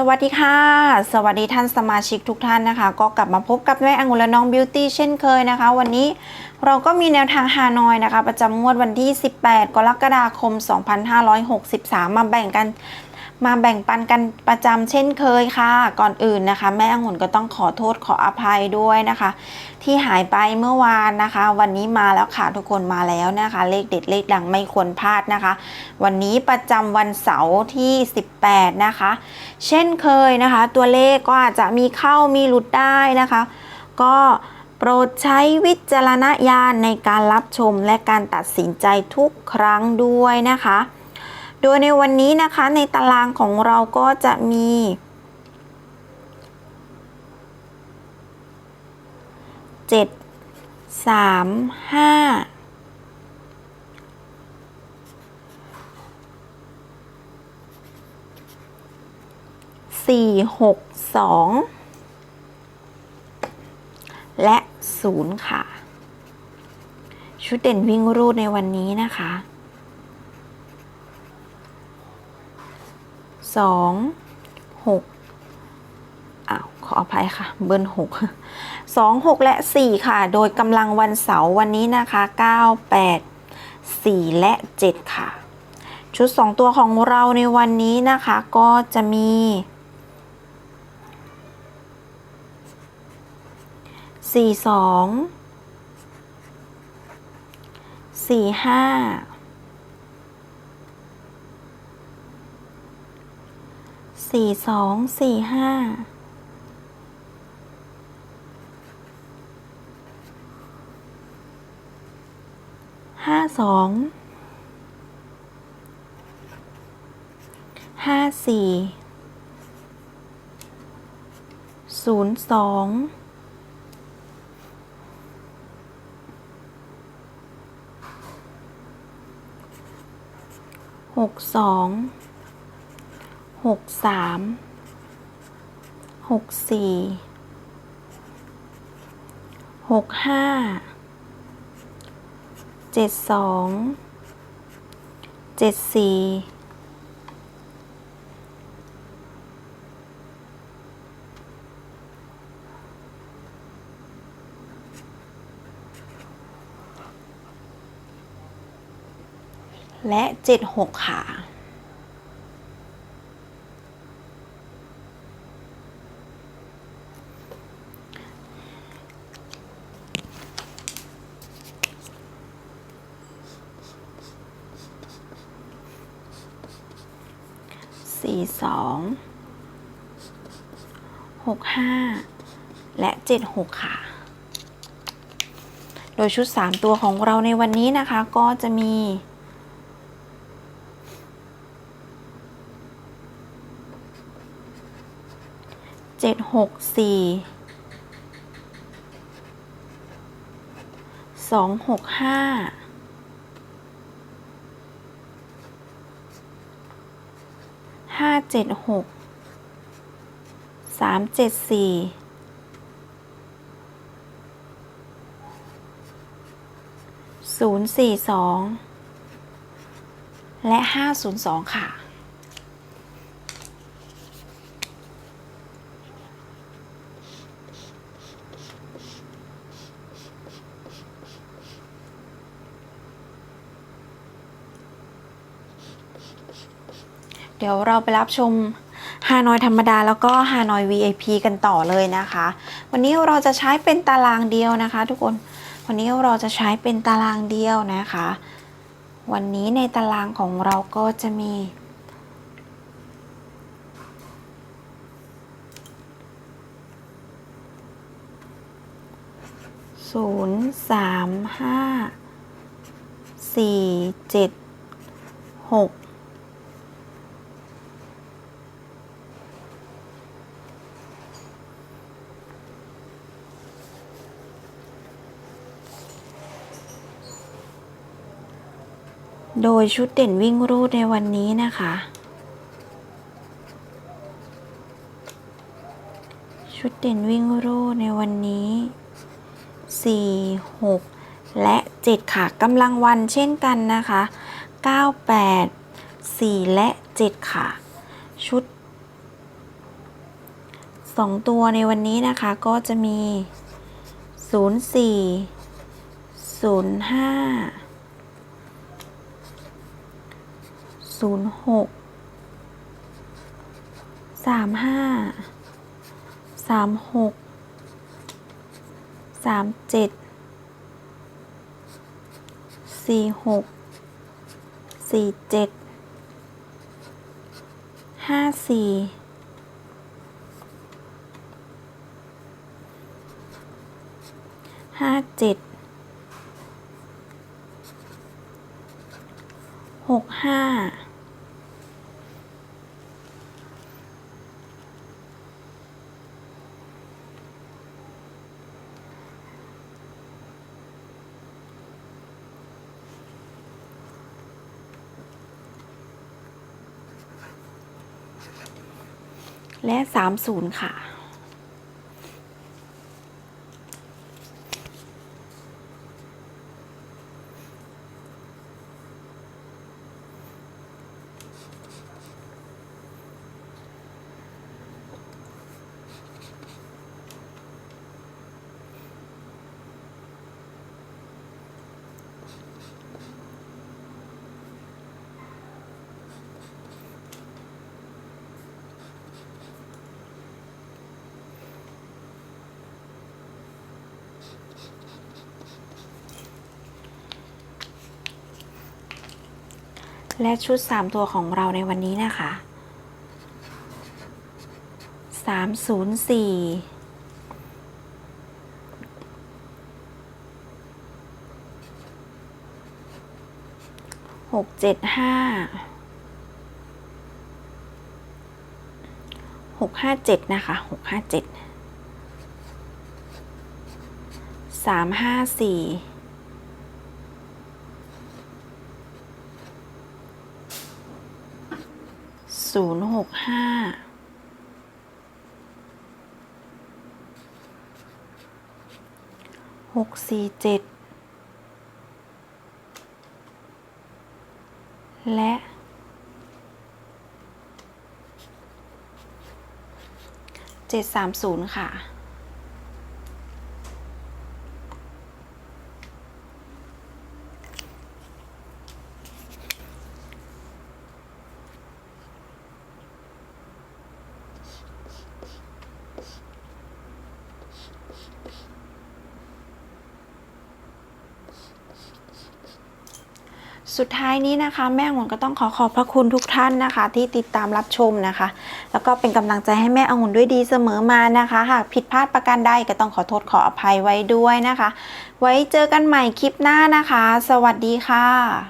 สวัสดีค่ะ สวัสดีท่านสมาชิกทุกท่านนะคะ ก็กลับมาพบกับแม่อังุลน้องบิวตี้เช่นเคยนะคะ วันนี้เราก็มีแนวทางฮานอยนะคะ ประจำงวดวันที่ 18 กรกฎาคม 2563 มาแบ่งกัน มาแบ่งปันกันประจำเช่นเคยค่ะ ก่อนอื่นนะคะ แม่องุ่นก็ต้องขอโทษขออภัยด้วยนะคะ ที่หายไปเมื่อวานนะคะ วันนี้มาแล้วค่ะทุกคนมาแล้วนะคะ เลขเด็ดเลขดังไม่ควรพลาดนะคะ วันนี้ประจำวันเสาร์ที่ 18 นะคะ เช่นเคยนะคะ ตัวเลขก็อาจจะมีเข้ามีหลุดได้นะคะ ก็โปรดใช้วิจารณญาณในการรับชมและการตัดสินใจทุกครั้งด้วยนะคะ โดยในวันนี้นะคะในตารางของเราก็จะมี เจ็ดสามห้าสี่หกสองและศูนย์ค่ะ ชุดเด่นวิ่งรูดในวันนี้นะคะ สองหกอ้าวขออภัยค่ะ เบิ้ลหกสองหกและสี่ค่ะ โดยกำลังวันเสาร์วันนี้นะคะเก้าแปดสี่และเจ็ดค่ะ ชุดสองตัวของเราในวันนี้นะคะก็จะมีสี่สองสี่ห้า สี่สองสี่ห้าห้าสองห้าสี่ศูนย์สองหกสอง หกสามหกสี่หกห้าเจ็ดสองเจ็ดสี่และเจ็ดหกค่ะ สี่สองหกห้าและเจ็ดหกค่ะ โดยชุดสามตัวของเราในวันนี้นะคะก็จะมีเจ็ดหกสี่สองหกห้า ห้าเจ็ดหกสามเจ็ดสี่ศูนย์สี่สองและห้าศูนย์สองค่ะ เดี๋ยวเราไปรับชมฮานอยธรรมดาแล้วก็ฮานอย VIP กันต่อเลยนะคะ วันนี้เราจะใช้เป็นตารางเดียวนะคะ ทุกคน วันนี้เราจะใช้เป็นตารางเดียวนะคะ วันนี้ในตารางของเราก็จะมีศูนย์สามห้าสี่เจ็ดหก โดยชุดเด่นวิ่งรูดในวันนี้นะคะ ชุดเด่นวิ่งรูดในวันนี้ 4 6 และ 7 ค่ะกำลังวันเช่นกันนะคะ 9 8 4 และ 7 ค่ะ ชุดสองตัวในวันนี้นะคะก็จะมีศูนย์สี่ ศูนย์หกสามห้าสามหกสามเจ็ดสี่หกสี่เจ็ดห้าสี่ห้าเจ็ดหกห้า และสามศูนย์ค่ะ และชุด 3 ตัวของเราในวันนี้นะคะ 304หกเจ็ดห้าหกห้าเจ็ดนะคะหกห้าเจ็ดสามห้าสี่ ศูนย์หกห้าหกสี่เจ็ดและเจ็ดสามศูนย์ค่ะ สุดท้ายนี้นะคะ แม่องุ่นก็ต้องขอขอบพระคุณทุกท่านนะคะ ที่ติดตามรับชมนะคะ แล้วก็เป็นกำลังใจให้แม่องุ่นด้วยดีเสมอมานะคะหากผิดพลาดประการใดก็ต้องขอโทษขออภัยไว้ด้วยนะคะ ไว้เจอกันใหม่คลิปหน้านะคะ สวัสดีค่ะ